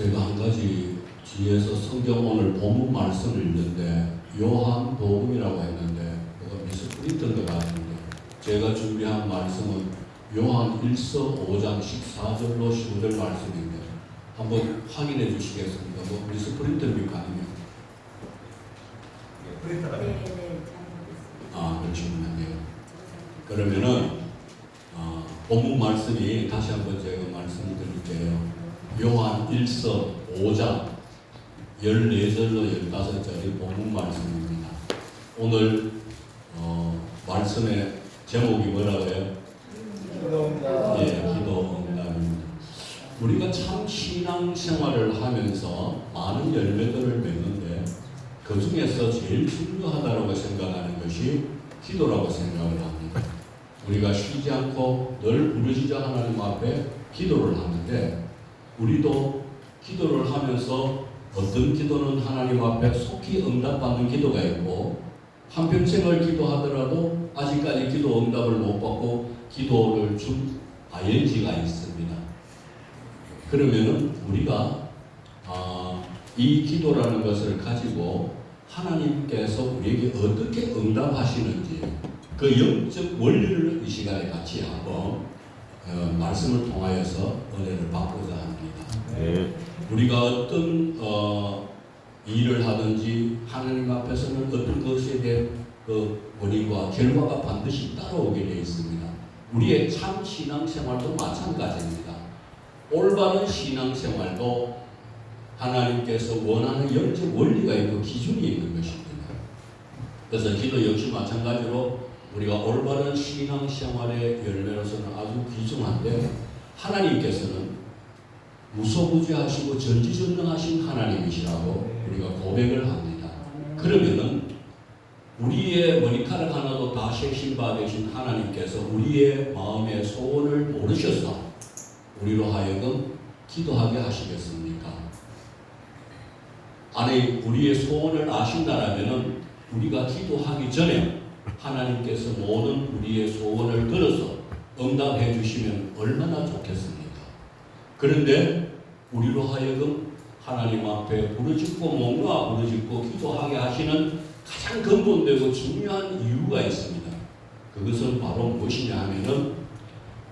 제가 한 가지 뒤에서 성경 오늘 본문 말씀을 읽는데 요한 복음이라고 했는데 뭐가 미스프린트인 것 같은데 제가 준비한 말씀은 요한 1서 5장 14절로 15절 말씀인데 한번 확인해 주시겠습니까? 뭐 미스프린트입니까 아니면 프린터가 네, 네, 잘못했습니다. 아 그러시군요. 그러면은 어, 본문 말씀이 다시 한번 제가 말씀드릴게요. 요한 1서 5장 14절로 15절이 본문 말씀입니다. 오늘 어, 말씀의 제목이 뭐라고요? 기도합니다. 예, 기도 응답입니다. 우리가 참 신앙 생활을 하면서 많은 열매들을 맺는데 그 중에서 제일 중요하다고 생각하는 것이 기도라고 생각을 합니다. 우리가 쉬지 않고 늘 부르짖어 하나님 앞에 기도를 하는데 우리도 기도를 하면서 어떤 기도는 하나님 앞에 속히 응답받는 기도가 있고 한평생을 기도하더라도 아직까지 기도 응답을 못 받고 기도를 준 ING가 있습니다. 그러면은 우리가 아, 이 기도라는 것을 가지고 하나님께서 우리에게 어떻게 응답하시는지 그 영적 원리를 이 시간에 같이 한번 어, 말씀을 통하여서 은혜를 받고자 합니다. 네. 우리가 어떤 어, 일을 하든지 하나님 앞에서는 어떤 것에 대한 그 원인과 결과가 반드시 따라오게 되어 있습니다. 우리의 참 신앙생활도 마찬가지입니다. 올바른 신앙생활도 하나님께서 원하는 영적 원리가 있고 기준이 있는 것입니다. 그래서 기도 역시 마찬가지로 우리가 올바른 신앙생활의 열매로서는 아주 귀중한데 하나님께서는 무소부지하시고 전지전능하신 하나님이시라고 우리가 고백을 합니다. 그러면은 우리의 머리카락 하나도 다 세신 바 되신 하나님께서 우리의 마음의 소원을 모르셔서 우리로 하여금 기도하게 하시겠습니까? 아니 우리의 소원을 아신다라면은 우리가 기도하기 전에 하나님께서 모든 우리의 소원을 들어서 응답해 주시면 얼마나 좋겠습니까? 그런데 우리로 하여금 하나님 앞에 부르짖고 목놓아 부르짖고 기도하게 하시는 가장 근본되고 중요한 이유가 있습니다. 그것은 바로 무엇이냐 하면은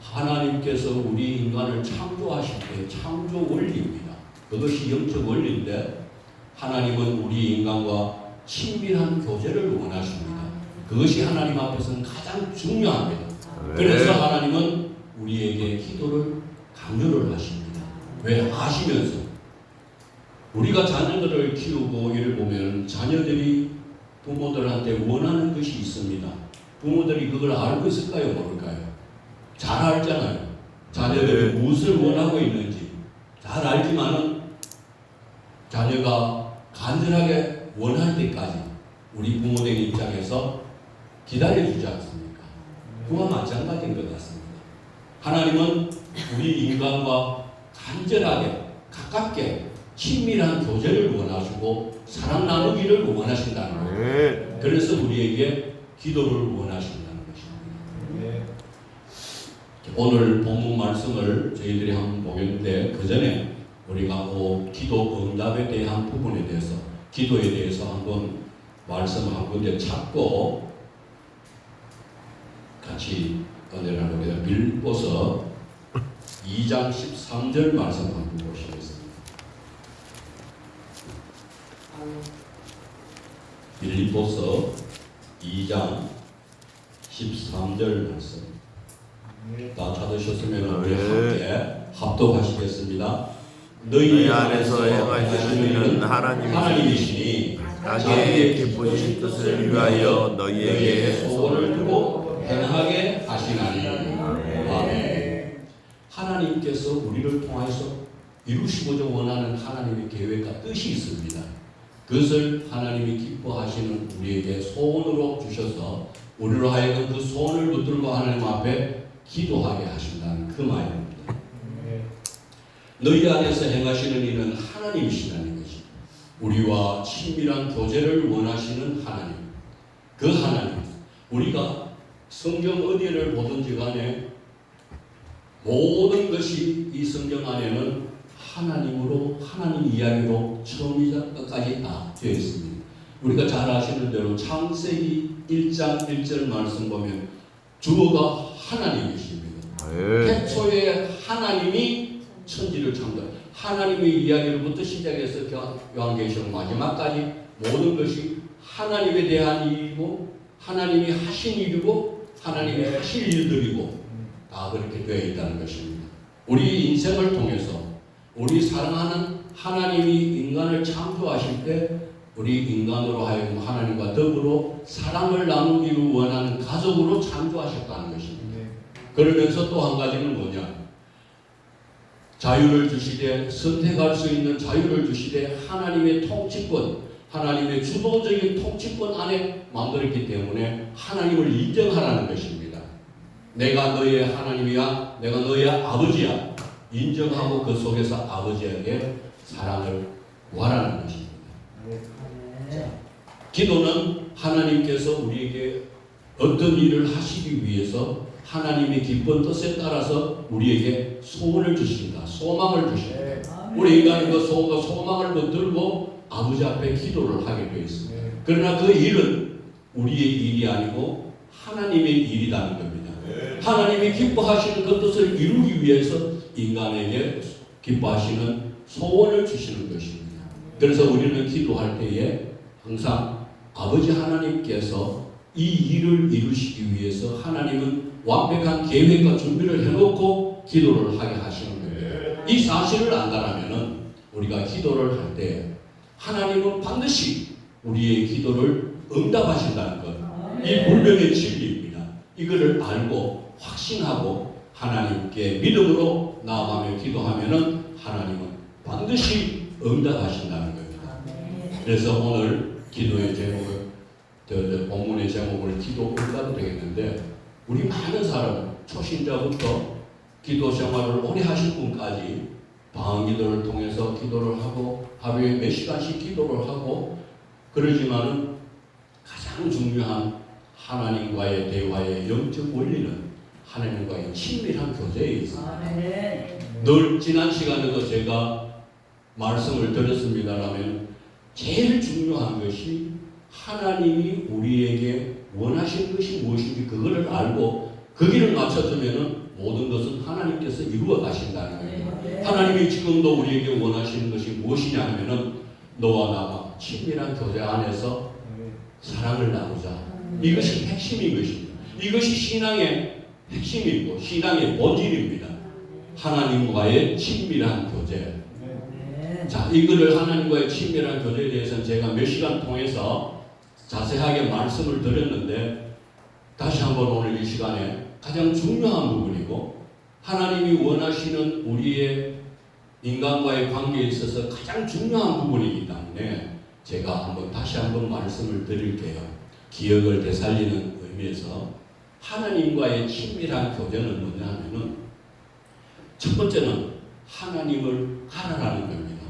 하나님께서 우리 인간을 창조하실 때 창조 원리입니다. 그것이 영적 원리인데 하나님은 우리 인간과 친밀한 교제를 원하십니다. 그것이 하나님 앞에서는 가장 중요합니다. 그래서 하나님은 우리에게 기도를 강요를 하십니다. 왜 아시면서 우리가 자녀들을 키우고 이를 보면 자녀들이 부모들한테 원하는 것이 있습니다. 부모들이 그걸 알고 있을까요, 모를까요? 잘 알잖아요. 자녀들이 네. 무엇을 원하고 있는지 잘 알지만은 자녀가 간절하게 원할 때까지 우리 부모들 입장에서 기다려주지 않습니까? 그와 마찬가지인 것 같습니다. 하나님은 우리 인간과 간절하게 가깝게 친밀한 교제를 원하시고 사랑 나누기를 원하신다는 거예요. 네. 그래서 우리에게 기도를 원하신다는 것입니다. 네. 오늘 본문 말씀을 저희들이 한번 보겠는데 그 전에 우리가 그 기도 응답에 대한 부분에 대해서 기도에 대해서 한번 말씀 한 군데 찾고 같이 은혜를 나누게 빌보서 2장 13절 말씀 한번 보시겠습니다. 빌립보서 2장 13절 말씀 네. 다 찾으셨으면 우리 네. 함께 합독하시겠습니다. 너희 안에서 행하시는 하나님이시니 자기의 기쁘신 뜻을 위하여 너희에게 소원을 두고 행하게 하시나니 아멘. 하나님께서 우리를 통해서 이루시고자 원하는 하나님의 계획과 뜻이 있습니다. 그것을 하나님이 기뻐하시는 우리에게 소원으로 주셔서 우리로 하여금 그 소원을 붙들고 하나님 앞에 기도하게 하신다는 그 말입니다. 네. 너희 안에서 행하시는 일은 하나님이시라는 것이 우리와 친밀한 교제를 원하시는 하나님 그 하나님 우리가 성경 어디를 보든지 간에 모든 것이 이 성경 안에는 하나님으로 하나님 이야기로 처음이자 끝까지 다 되어 있습니다. 우리가 잘 아시는 대로 창세기 1장 1절 말씀 보면 주어가 하나님이십니다. 예. 태초에 하나님이 천지를 창조. 하나님의 이야기로부터 시작해서 요한계시록 마지막까지 모든 것이 하나님에 대한 일이고 하나님이 하신 일이고 하나님이 하실 일들이고 다 그렇게 되어 있다는 것입니다. 우리 인생을 통해서 우리 사랑하는 하나님이 인간을 창조하실 때 우리 인간으로 하여금 하나님과 더불어 사랑을 나누기를 원하는 가족으로 창조하셨다는 것입니다. 그러면서 또 한 가지는 뭐냐? 자유를 주시되 선택할 수 있는 자유를 주시되 하나님의 통치권, 하나님의 주도적인 통치권 안에 만들었기 때문에 하나님을 인정하라는 것입니다. 내가 너의 하나님이야, 내가 너의 아버지야. 인정하고 그 속에서 아버지에게 사랑을 구하라는 것입니다. 기도는 하나님께서 우리에게 어떤 일을 하시기 위해서 하나님의 기쁜 뜻에 따라서 우리에게 소원을 주신다. 소망을 주신다. 우리 인간은 그 소원과 소망을 붙들고 아버지 앞에 기도를 하게 되어 있습니다. 그러나 그 일은 우리의 일이 아니고 하나님의 일이라는 겁니다. 하나님이 기뻐하시는 그 뜻을 이루기 위해서 인간에게 기뻐하시는 소원을 주시는 것입니다. 그래서 우리는 기도할 때에 항상 아버지 하나님께서 이 일을 이루시기 위해서 하나님은 완벽한 계획과 준비를 해놓고 기도를 하게 하시는 거예요. 이 사실을 안다라면은 우리가 기도를 할 때 하나님은 반드시 우리의 기도를 응답하신다는 것. 이 불명의 진리입니다. 이거를 알고 확신하고 하나님께 믿음으로 나아가며 기도하면은 하나님은 반드시 응답하신다는 겁니다. 그래서 오늘 기도의 제목을 본문의 제목을 기도 응답이 되겠는데 우리 많은 사람 초신자부터 기도 생활을 오래 하신 분까지 방기도를 통해서 기도를 하고 하루에 몇 시간씩 기도를 하고 그러지만은 가장 중요한 하나님과의 대화의 영적 원리는 하나님과의 친밀한 교제에 있습니다. 늘 지난 시간에도 제가 말씀을 드렸습니다라면 제일 중요한 것이 하나님이 우리에게 원하신 것이 무엇인지 그거를 알고 그 길을 맞춰주면은 모든 것은 하나님께서 이루어 가신다는 거예요. 하나님이 지금도 우리에게 원하시는 것이 무엇이냐 하면은 너와 나가 친밀한 교제 안에서 사랑을 나누자. 이것이 핵심인 것입니다. 이것이 신앙의 핵심이고 신앙의 본질입니다. 하나님과의 친밀한 교제. 자, 이거를 하나님과의 친밀한 교제에 대해서는 제가 몇 시간 통해서 자세하게 말씀을 드렸는데 다시 한번 오늘 이 시간에 가장 중요한 부분이고 하나님이 원하시는 우리의 인간과의 관계에 있어서 가장 중요한 부분이기 때문에 제가 한번 다시 한번 말씀을 드릴게요. 기억을 되살리는 의미에서 하나님과의 친밀한 교제는 뭐냐 하면은 첫 번째는 하나님을 알아라는 겁니다.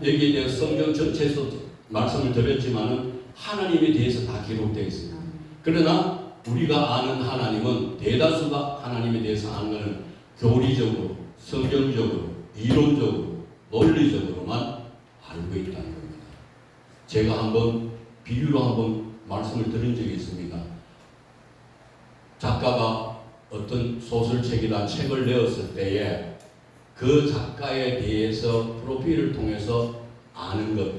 여기에 대해서 성경 전체에서 말씀을 드렸지만은 하나님에 대해서 다 기록되어 있습니다. 그러나 우리가 아는 하나님은 대다수가 하나님에 대해서 아는 것은 교리적으로, 성경적으로, 이론적으로, 논리적으로만 알고 있다는 겁니다. 제가 한번 비유로 한번 말씀을 드린 적이 있습니다. 작가가 어떤 소설책이나 책을 내었을 때에 그 작가에 대해서 프로필을 통해서 아는 것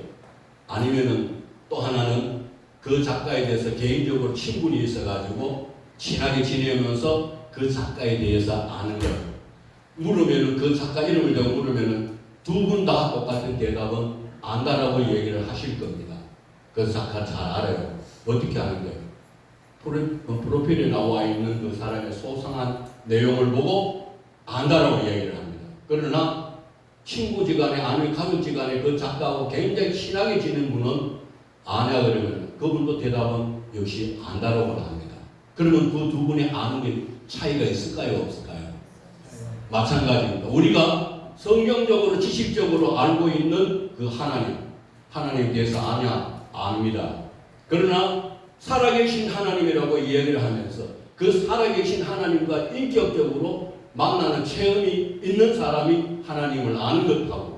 아니면은 또 하나는 그 작가에 대해서 개인적으로 친분이 있어가지고 친하게 지내면서 그 작가에 대해서 아는 것 물으면은 그 작가 이름을 대고 물으면은 두 분 다 똑같은 대답은 안다라고 얘기를 하실 겁니다. 그 작가 잘 알아요. 어떻게 아는 거예요? 프로- 어, 프로필에 나와 있는 그 사람의 소상한 내용을 보고 안다라고 얘기를 합니다. 그러나 친구지간에 아니면 가족지간에 그 작가하고 굉장히 친하게 지낸 분은 아냐 그러면 그분도 대답은 역시 안다라고 합니다. 그러면 그 두 분이 아는 게 차이가 있을까요 없을까요? 마찬가지입니다. 우리가 성경적으로 지식적으로 알고 있는 그 하나님 하나님에 대해서 아냐 압니다. 그러나 살아계신 하나님이라고 이야기를 하면서 그 살아계신 하나님과 인격적으로 만나는 체험이 있는 사람이 하나님을 아는 것하고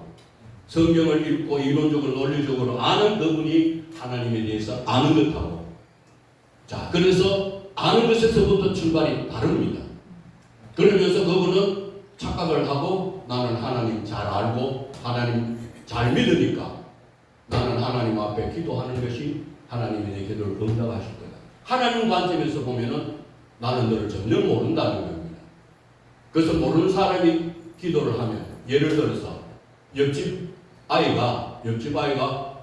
성경을 읽고 이론적으로 논리적으로 아는 그분이 하나님에 대해서 아는 것하고 자 그래서 아는 것에서부터 출발이 다릅니다. 그러면서 그분은 착각을 하고 나는 하나님 잘 알고 하나님 잘 믿으니까 나는 하나님 앞에 기도하는 것이 하나님이 내 기도를 응답하실 거다. 하나님 관점에서 보면은 나는 너를 전혀 모른다는 겁니다. 그래서 모르는 사람이 기도를 하면 예를 들어서 옆집 아이가 옆집 아이가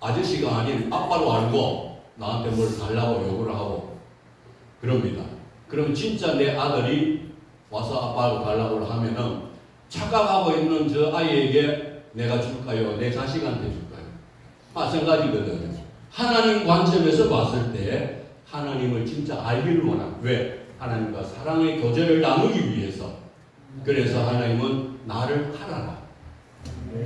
아저씨가 아닌 아빠로 알고 나한테 뭘 달라고 요구를 하고 그럽니다. 그럼 진짜 내 아들이 와서 아빠로 달라고 하면은 착각하고 있는 저 아이에게 내가 줄까요? 내 자식한테 줄까요? 마찬가지거든요. 하나님 관점에서 봤을 때 하나님을 진짜 알기를 원합니다. 왜? 하나님과 사랑의 교제를 나누기 위해서. 그래서 하나님은 나를 알아라.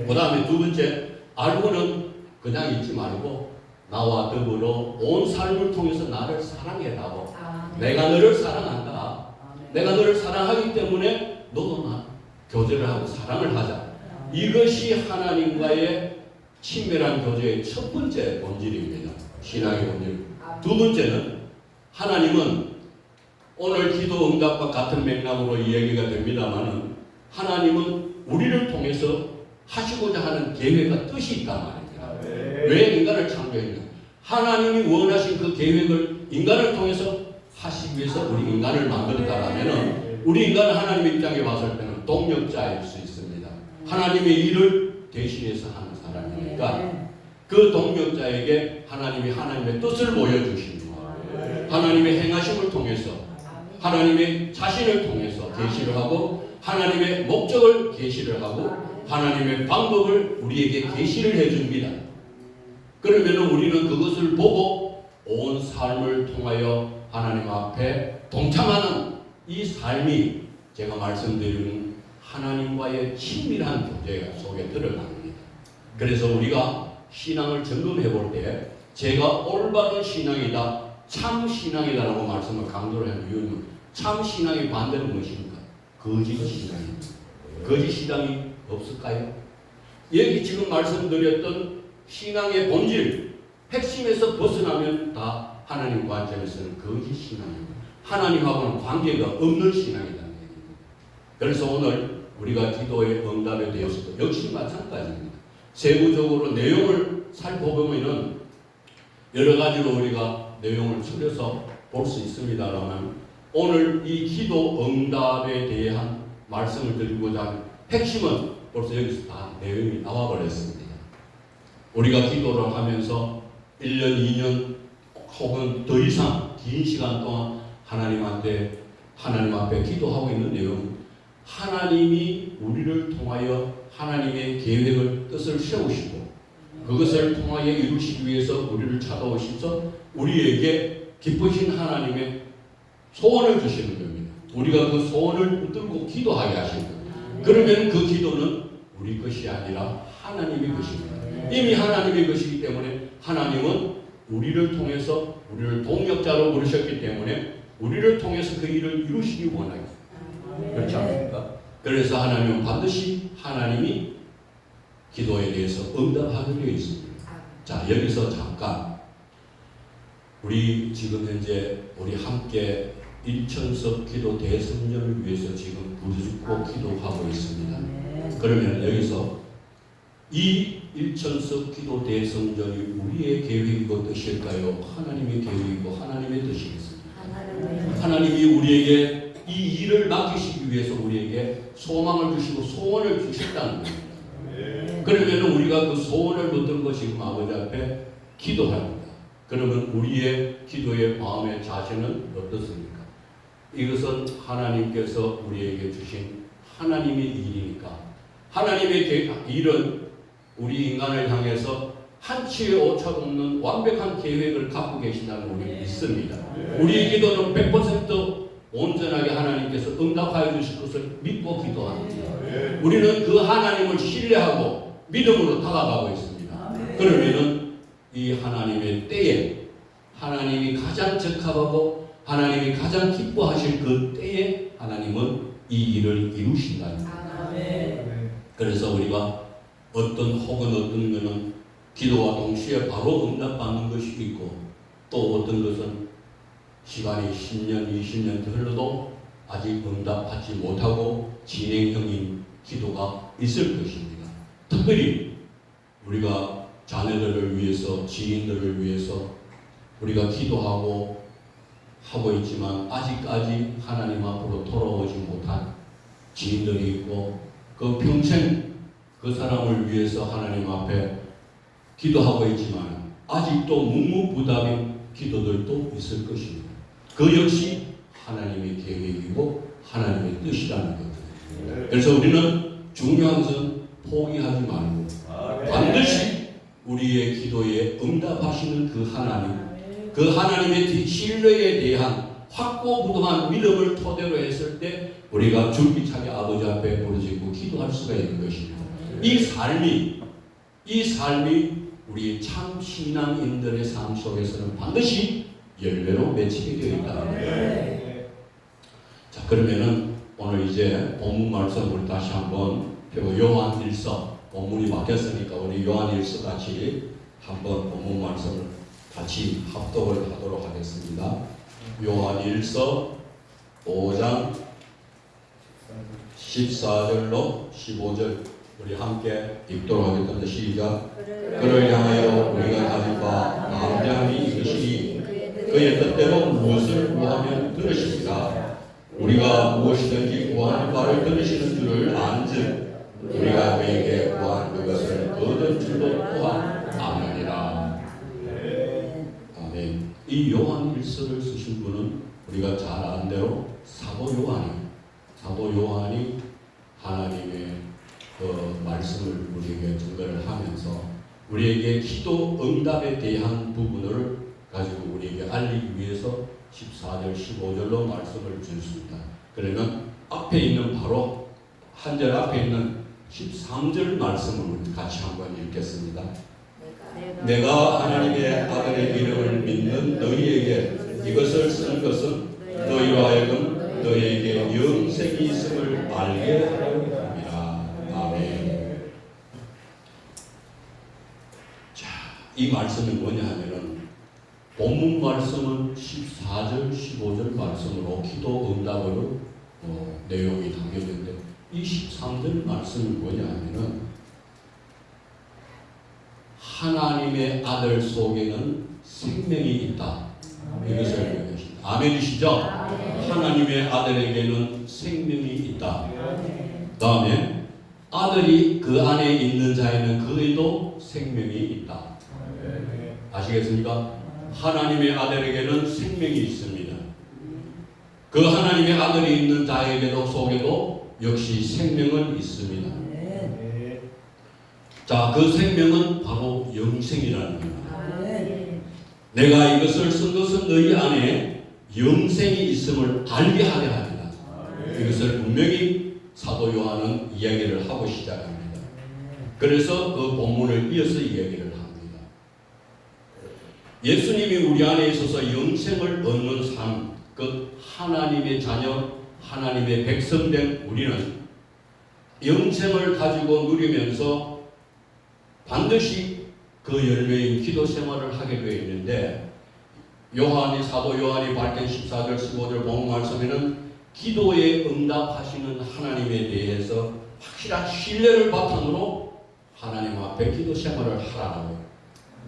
그 다음에 두 번째, 알고는 그냥 있지 말고 나와 더불어 온 삶을 통해서 나를 사랑해라고. 아멘. 내가 너를 사랑한다. 아멘. 내가 너를 사랑하기 때문에 너도 나 교제를 하고 사랑을 하자. 이것이 하나님과의 친밀한 교제의 첫 번째 본질입니다. 신앙의 본질. 두 번째는 하나님은 오늘 기도 응답과 같은 맥락으로 이야기가 됩니다만은 하나님은 우리를 통해서 하시고자 하는 계획과 뜻이 있단 말입니다. 왜 인간을 창조했냐? 하나님이 원하신 그 계획을 인간을 통해서 하시기 위해서 우리 인간을 만들었다라면은 우리 인간은 하나님 입장에 봤을 때는 동력자일 수 있습니다. 하나님의 일을 대신해서 하는 사람이니까 그 동력자에게 하나님이 하나님의 뜻을 보여주시는 거예요. 하나님의 행하심을 통해서 하나님의 자신을 통해서 계시를 하고 하나님의 목적을 계시를 하고 하나님의 방법을 우리에게 계시를 해줍니다. 그러면 우리는 그것을 보고 온 삶을 통하여 하나님 앞에 동참하는 이 삶이 제가 말씀드리는 하나님과의 친밀한 교제 속에 들어갑니다. 그래서 우리가 신앙을 점검해 볼 때 제가 올바른 신앙이다, 참 신앙이다라고 말씀을 강조를 하는 이유는 참 신앙의 반대는 무엇입니까? 거짓 신앙입니다. 거짓 신앙이 없을까요? 여기 지금 말씀드렸던 신앙의 본질, 핵심에서 벗어나면 다 하나님 관점에서는 거짓 신앙입니다. 하나님하고는 관계가 없는 얘기입니다. 그래서 오늘 우리가 기도의 응답에 대해서도 역시 마찬가지입니다. 세부적으로 내용을 살펴보면은 여러 가지로 우리가 내용을 추려서 볼 수 있습니다만 오늘 이 기도 응답에 대한 말씀을 드리고자 하는 핵심은 벌써 여기서 다 내용이 나와 버렸습니다. 우리가 기도를 하면서 1년, 2년 혹은 더 이상 긴 시간 동안 하나님한테 하나님 앞에 기도하고 있는 내용은 하나님이 우리를 통하여 하나님의 계획을 뜻을 세우시고 그것을 통하여 이루시기 위해서 우리를 찾아오셔서 우리에게 기쁘신 하나님의 소원을 주시는 겁니다. 우리가 그 소원을 붙들고 기도하게 하시는 겁니다. 그러면 그 기도는 우리 것이 아니라 하나님의 것입니다. 이미 하나님의 것이기 때문에 하나님은 우리를 통해서 우리를 동력자로 부르셨기 때문에 우리를 통해서 그 일을 이루시기 원하겠습니다. 그렇지 않습니까? 그래서 하나님은 반드시 하나님이 기도에 대해서 응답하게 되어 있습니다. 자 여기서 잠깐 우리 지금 현재 우리 함께 일천석 기도 대성전을 위해서 지금 부르짖고 기도하고 있습니다. 그러면 여기서 이 일천석 기도 대성전이 우리의 계획이고 뜻일까요? 하나님의 계획이고 하나님의 뜻이겠습니다. 하나님이 우리에게 이 일을 맡기시기 위해서 우리에게 소망을 주시고 소원을 주셨다는 겁니다. 그러면 우리가 그 소원을 붙들고 지금 아버지 앞에 기도합니다. 그러면 우리의 기도의 마음의 자세는 어떻습니까? 이것은 하나님께서 우리에게 주신 하나님의 일이니까 하나님의 계- 일은 우리 인간을 향해서 한치의 오차도 없는 완벽한 계획을 갖고 계신다는 우리 믿습니다. 우리의 기도는 100% 온전하게 하나님께서 응답하여 주실 것을 믿고 기도합니다. 우리는 그 하나님을 신뢰하고 믿음으로 다가가고 있습니다. 그러면은 이 하나님의 때에 하나님이 가장 적합하고 하나님이 가장 기뻐하실 그 때에 하나님은 이 일을 이루신다는 거예요. 그래서 우리가 어떤 혹은 어떤 거는 기도와 동시에 바로 응답받는 것이 있고 또 어떤 것은 시간이 10년, 20년 흘러도 아직 응답받지 못하고 진행형인 기도가 있을 것입니다. 특별히 우리가 자녀들을 위해서, 지인들을 위해서 우리가 기도하고 하고 있지만 아직까지 하나님 앞으로 돌아오지 못한 지인들이 있고 그 평생 그 사람을 위해서 하나님 앞에 기도하고 있지만 아직도 묵묵부답인 기도들도 있을 것입니다. 그 역시 하나님의 계획이고 하나님의 뜻이라는 거죠. 그래서 우리는 중요한 것은 포기하지 말고 반드시 우리의 기도에 응답하시는 그 하나님, 그 하나님의 신뢰에 대한 확고부동한 믿음을 토대로 했을 때 우리가 줄기차게 아버지 앞에 부르짖고 기도할 수가 있는 것입니다. 이 삶이 이 삶이 우리 참 신앙인들의 삶 속에서는 반드시 열매로 맺히게 되어 있다. 자 그러면은 오늘 이제 본문 말씀을 다시 한번 펴고 요한 일서 본문이 바뀌었으니까 우리 요한 일서 같이 한번 본문 말씀을 같이 합독을 하도록 하겠습니다. 요한 일서 5장 14절로 15절 우리 함께 읽도록 하겠습니다. 시작. 그를 향하여 우리가 가진 바 마음장이 이것이니 그의 뜻대로 무엇을 구하면 들으시리라. 우리가 무엇이든지 구하는 바를 들으시는 줄을 안즉 우리가 그에게 구한 그것을 얻은 줄로 또한 아느니라. 아멘. 일서를 쓰신 분은 우리가 잘 아는 대로 사도 요한이 사도 요한이 하나님의 그 말씀을 우리에게 증거를 하면서 우리에게 기도 응답에 대한 부분을 가지고 우리에게 알리기 위해서 14절, 15절로 말씀을 주셨습니다. 그러면 앞에 있는 바로 한 절 앞에 있는 13절 말씀을 같이 한번 읽겠습니다. 내가 하나님의 아들의 이름을 믿는 너희에게 이것을 쓰는 것은 너희로 하여금 너희에게 영생이 있음을 알게 하려 함이라. 아멘. 자, 이 말씀이 뭐냐 하면은 본문 말씀은 14절, 15절 말씀으로 기도 응답으로 어, 내용이 담겨있는데 이 13절 말씀이 뭐냐 하면은 하나님의 아들 속에는 생명이 있다. 이것을 얘기하십니다. 아멘이시죠? 하나님의 아들에게는 생명이 있다. 다음에 아들이 그 안에 있는 자에는 그에도 생명이 있다. 아시겠습니까? 하나님의 아들에게는 생명이 있습니다. 그 하나님의 아들이 있는 자에게도 속에도 역시 생명은 있습니다. 자, 그 생명은 바로 영생이라는 겁니다. 내가 이것을 쓴 것은 너희 안에 영생이 있음을 알게 하려 합니다. 이것을 분명히 사도 요한은 이야기를 하고 시작합니다. 그래서 그 본문을 이어서 이야기를. 예수님이 우리 안에 있어서 영생을 얻는 삶, 그 하나님의 자녀, 하나님의 백성된 우리는 영생을 가지고 누리면서 반드시 그 열매인 기도 생활을 하게 되어 있는데 요한이 사도 요한이 밝힌 14절 15절 본문 말씀에는 기도에 응답하시는 하나님에 대해서 확실한 신뢰를 바탕으로 하나님 앞에 기도 생활을 하라고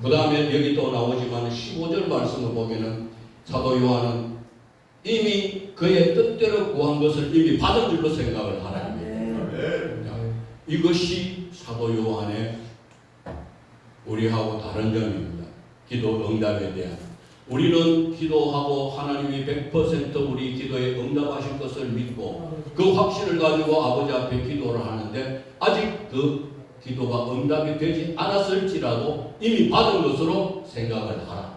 그 다음에 여기 또 나오지만 15절 말씀을 보면은 사도 요한은 이미 그의 뜻대로 구한 것을 이미 받은 줄로 생각을 하라입니다. 이것이 사도 요한의 우리하고 다른 점입니다. 기도 응답에 대한. 우리는 기도하고 하나님이 100% 우리 기도에 응답하실 것을 믿고 그 확신을 가지고 아버지 앞에 기도를 하는데 아직 그 기도가 응답이 되지 않았을지라도 이미 받은 것으로 생각을 하라.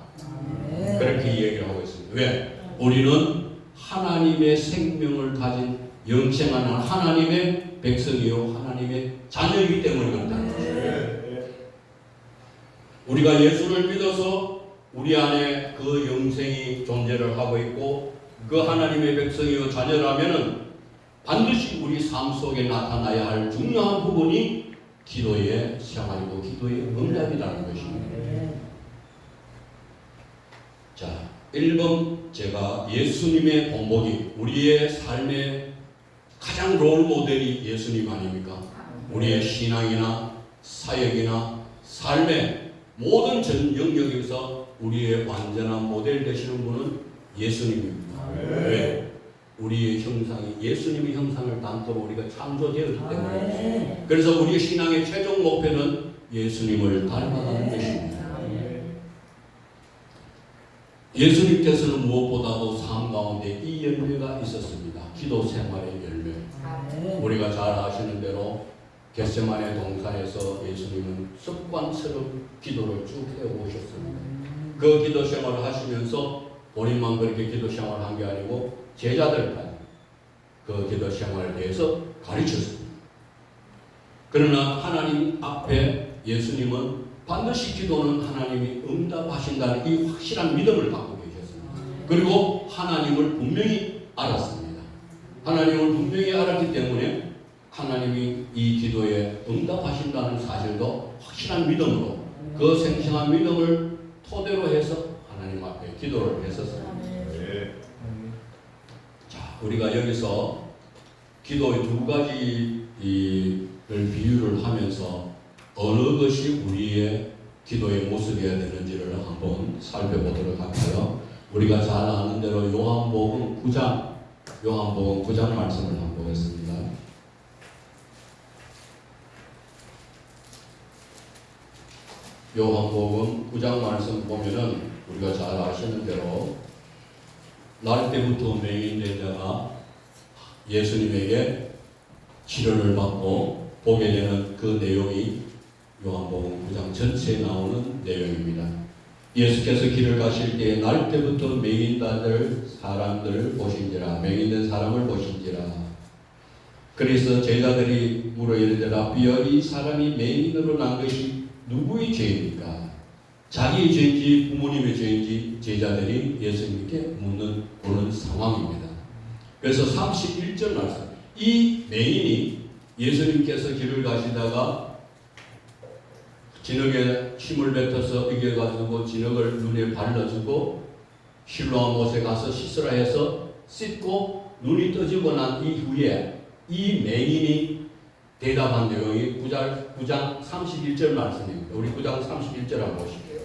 그렇게 얘기를 하고 있습니다. 왜? 우리는 하나님의 생명을 가진 영생하는 하나님의 백성이요 하나님의 자녀이기 때문에 그렇다는 거죠. 우리가 예수를 믿어서 우리 안에 그 영생이 존재를 하고 있고 그 하나님의 백성이요 자녀라면은 반드시 우리 삶 속에 나타나야 할 중요한 부분이 기도의 생활이고 기도의 응답이라는 것입니다. 자, 1번 제가 예수님의 본보기, 우리의 삶의 가장 롤 모델이 예수님 아닙니까? 우리의 신앙이나 사역이나 삶의 모든 전 영역에서 우리의 완전한 모델 되시는 분은 예수님입니다. 왜? 우리의 형상이 예수님의 형상을 담도록 우리가 창조되었기 때문에 그래서 우리의 신앙의 최종 목표는 예수님을 닮아가는 것입니다. 예수님께서는 무엇보다도 삶 가운데 이 열매가 있었습니다. 기도 생활의 열매. 우리가 잘 아시는 대로 겟세만의 동산에서 예수님은 습관처럼 기도를 쭉 해오셨습니다. 그 기도 생활을 하시면서 본인만 그렇게 기도 생활을 한 게 아니고 제자들까지 그 기도 생활에 대해서 가르쳤습니다. 그러나 하나님 앞에 예수님은 반드시 기도는 하나님이 응답하신다는 이 확실한 믿음을 갖고 계셨습니다. 그리고 하나님을 분명히 알았습니다. 하나님을 분명히 알았기 때문에 하나님이 이 기도에 응답하신다는 사실도 확실한 믿음으로 그 생생한 믿음을 토대로 해서 하나님 앞에 기도를 했었습니다. 자, 우리가 여기서 기도의 두 가지를 비유를 하면서 어느 것이 우리의 기도의 모습이어야 되는지를 한번 살펴보도록 할까요? 우리가 잘 아는 대로 요한복음 9장, 요한복음 9장 말씀을 한번 보겠습니다. 요한복음 9장 말씀 보면은 우리가 잘 아시는 대로 날 때부터 맹인된 자가 예수님에게 치료를 받고 보게 되는 그 내용이 요한복음 9장 전체에 나오는 내용입니다. 예수께서 길을 가실 때에 날 때부터 맹인다들 사람들을 보신지라 맹인된 사람을 보신지라 그래서 제자들이 물어 이르되 라비여 이 사람이 맹인으로 난 것이 누구의 죄입니까? 자기의 죄인지 부모님의 죄인지 제자들이 예수님께 묻는 그런 상황입니다. 그래서 31절 말씀 이 맹인이 예수님께서 길을 가시다가 진흙에 침을 뱉어서 이겨가지고 진흙을 눈에 발라주고 실로암 못에 가서 씻으라 해서 씻고 눈이 떠지고 난 이후에 이 맹인이 대답한 내용이 9장, 9장 31절 말씀입니다. 우리 9장 31절 한번 보실게요.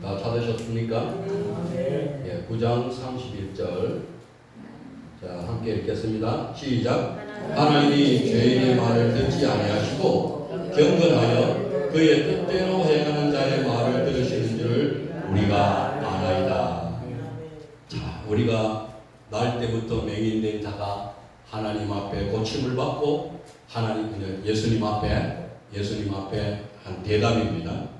다 찾으셨습니까? 예, 9장 31절. 자, 함께 읽겠습니다. 시작. 하나님이 죄인의 말을 듣지 아니하시고 경건하여 그의 뜻대로 행하는 자의 말을 들으시는 줄을 우리가 아나이다. 자, 우리가 날 때부터 맹인된 자가 하나님 앞에 고침을 받고 하나님 예수님 앞에 예수님 앞에 한 대답입니다.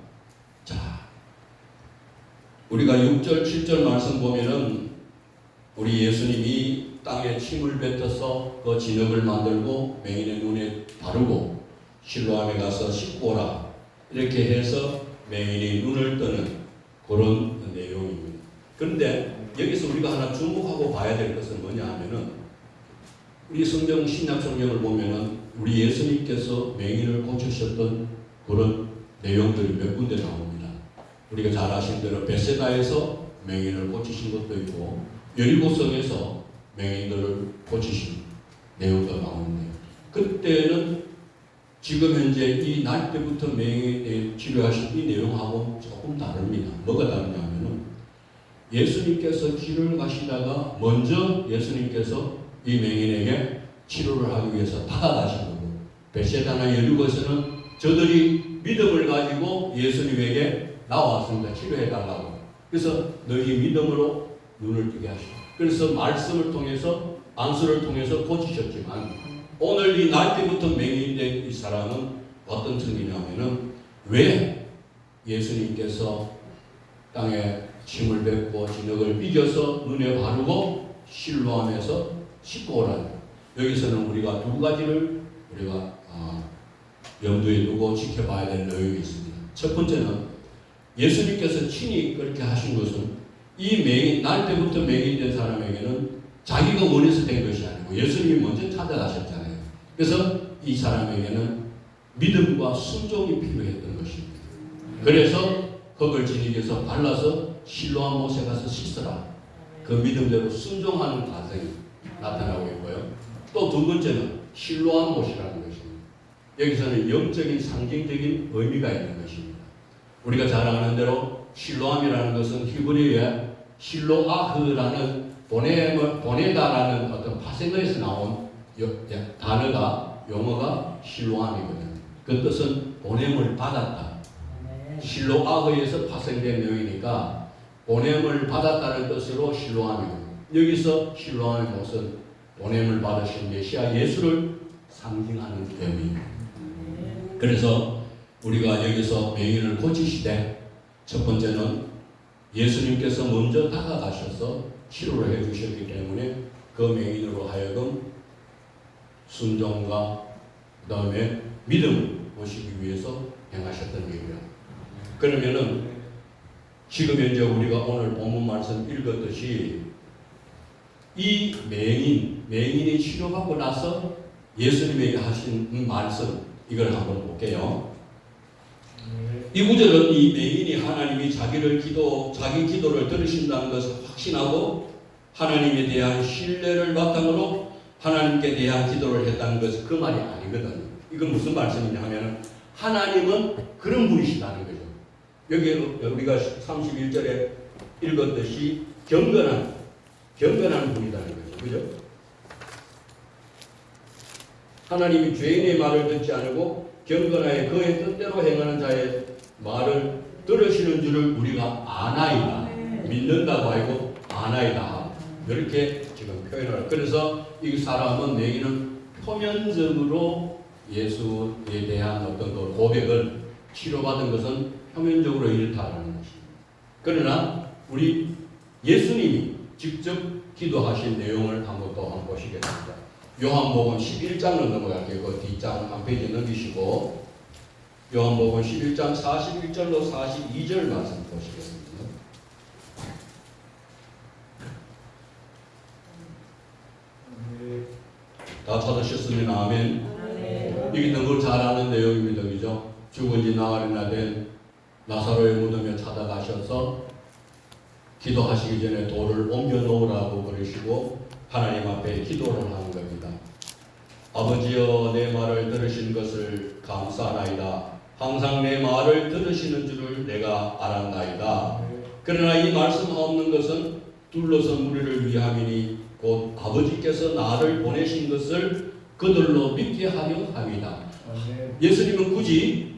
자, 우리가 6절 7절 말씀 보면은 우리 예수님이 땅에 침을 뱉어서 그 진흙을 만들고 맹인의 눈에 바르고 실로암에 가서 씻고 오라 이렇게 해서 맹인이 눈을 뜨는 그런 내용입니다. 그런데 여기서 우리가 하나 주목하고 봐야 될 것은 뭐냐 하면은 우리 성경 신약 성경을 보면은 우리 예수님께서 맹인을 고치셨던 그런 내용들이 몇 군데 나옵니다. 우리가 잘 아시는 대로 베세다에서 맹인을 고치신 것도 있고 여리고성에서 맹인들을 고치신 내용도 나오는데 그때는 지금 현재 이 날 때부터 맹인에 치료하신 이 내용하고 조금 다릅니다. 뭐가 다르냐면은 예수님께서 길을 가시다가 먼저 예수님께서 이 맹인에게 치료를 하기 위해서 다가가신 거고 베세다나 여리고에서는 저들이 믿음을 가지고 예수님에게 나왔습니다. 치료해 달라고. 그래서 너희 믿음으로 눈을 뜨게 하시고 그래서 말씀을 통해서 안수를 통해서 고치셨지만 오늘 이날 때부터 맹인된 이 사람은 어떤 증이냐면은 왜 예수님께서 땅에 침을 뱉고 진흙을 이겨서 눈에 바르고 실로함에서 씻고 오라는 여기서는 우리가 두 가지를 우리가 아, 염두에 두고 지켜봐야 될 내용이 있습니다. 첫 번째는 예수님께서 친히 그렇게 하신 것은 이 맹인 날 때부터 맹인된 사람에게는 자기가 원해서 된 것이 아니고 예수님이 먼저 찾아가셨잖아요. 그래서 이 사람에게는 믿음과 순종이 필요했던 것입니다. 그래서 흙을 지니게서 발라서 실로암 못에 가서 씻어라. 그 믿음대로 순종하는 과정이 나타나고 있고요. 또 두 번째는 실로암 못이라는 것입니다. 여기서는 영적인 상징적인 의미가 있는 것입니다. 우리가 잘 아는 대로 실로암이라는 것은 히브리어의 실로아흐라는 보냄을 보내다라는 어떤 파생어에서 나온 단어가 용어가 실로암이거든요. 그 뜻은 보냄을 받았다. 실로아흐에서 파생된 내용이니까 보냄을 받았다는 뜻으로 실로암이거든요. 여기서 실로암의 것은 보냄을 받으신 메시아 예수를 상징하는 의미입니다. 그래서 우리가 여기서 맹인을 고치시되 첫 번째는 예수님께서 먼저 다가가셔서 치료를 해주셨기 때문에 그 맹인으로 하여금 순종과 그 다음에 믿음을 보시기 위해서 행하셨던 일이라. 그러면은 지금 현재 우리가 오늘 본문 말씀 읽었듯이 이 맹인, 맹인이 치료받고 나서 예수님에게 하신 말씀 이걸 한번 볼게요. 이 구절은 이 맹인이 하나님이 자기를 기도, 자기 기도를 들으신다는 것을 확신하고 하나님에 대한 신뢰를 바탕으로 하나님께 대한 기도를 했다는 것은 그 말이 아니거든요. 이건 무슨 말씀이냐 하면 하나님은 그런 분이시다는 거죠. 여기 우리가 31절에 읽었듯이 경건한, 경건한 분이라는 거죠. 그죠? 하나님이 죄인의 말을 듣지 않고 경건하여 그의 뜻대로 행하는 자의 말을 들으시는 줄을 우리가 아나이다. 믿는다고 하고 아나이다. 이렇게 지금 표현을. 그래서 이 사람은 내기는 표면적으로 예수에 대한 어떤 그 고백을 치료받은 것은 표면적으로 이렇다라는 것입니다. 그러나 우리 예수님이 직접 기도하신 내용을 한번 또 한번 보시겠습니다. 요한복음 11장로 넘어갈게요. 그 뒷장 한 페이지 넘기시고 요한복음 11장 41절로 42절 말씀 보시겠습니다. 다 찾으셨으면 아멘. 이게 너무 잘 아는 내용입니다. 그죠? 죽은 지 나흘이나 된 나사로의 무덤에 찾아가셔서 기도하시기 전에 돌을 옮겨 놓으라고 그러시고 하나님 앞에 기도를 하는 겁니다. 아버지여 내 말을 들으신 것을 감사하나이다. 항상 내 말을 들으시는 줄을 내가 알았나이다. 그러나 이 말씀 없는 것은 둘러선 무리를 위함이니 곧 아버지께서 나를 보내신 것을 그들로 믿게 하려 함이다. 예수님은 굳이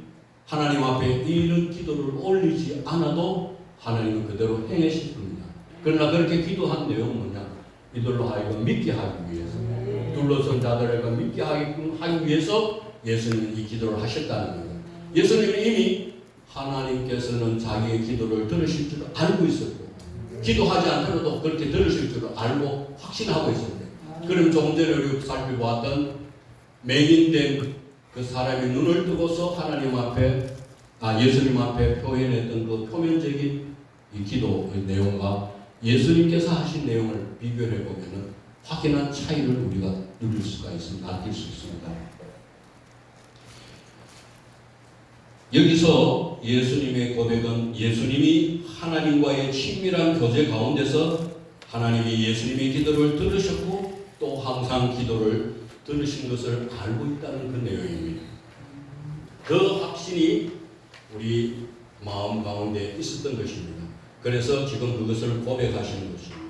하나님 앞에 이런 기도를 올리지 않아도 하나님은 그대로 행하실 겁니다. 그러나 그렇게 기도한 내용은 뭐냐? 이들로 하여금 믿게 하기 위해서 둘러선 자들에게 믿게 하게끔 하기 위해서 예수님은 이 기도를 하셨다는 거예요. 예수님은 이미 하나님께서는 자기의 기도를 들으실 줄 알고 있었고 기도하지 않더라도 그렇게 들으실 줄 알고 확신하고 있었는데 전에 우리 살펴보았던 맹인된 그 사람이 눈을 뜨고서 하나님 앞에 아 예수님 앞에 표현했던 그 표면적인 이 기도의 내용과 예수님께서 하신 내용을 비교해 보면은 확연한 차이를 우리가 누릴 수가 있습니다. 느낄 수 있습니다. 여기서 예수님의 고백은 예수님이 하나님과의 친밀한 교제 가운데서 하나님이 예수님의 기도를 들으셨고 또 항상 기도를 들으신 것을 알고 있다는 그 내용입니다. 그 확신이 우리 마음 가운데 있었던 것입니다. 그래서 지금 그것을 고백하시는 것입니다.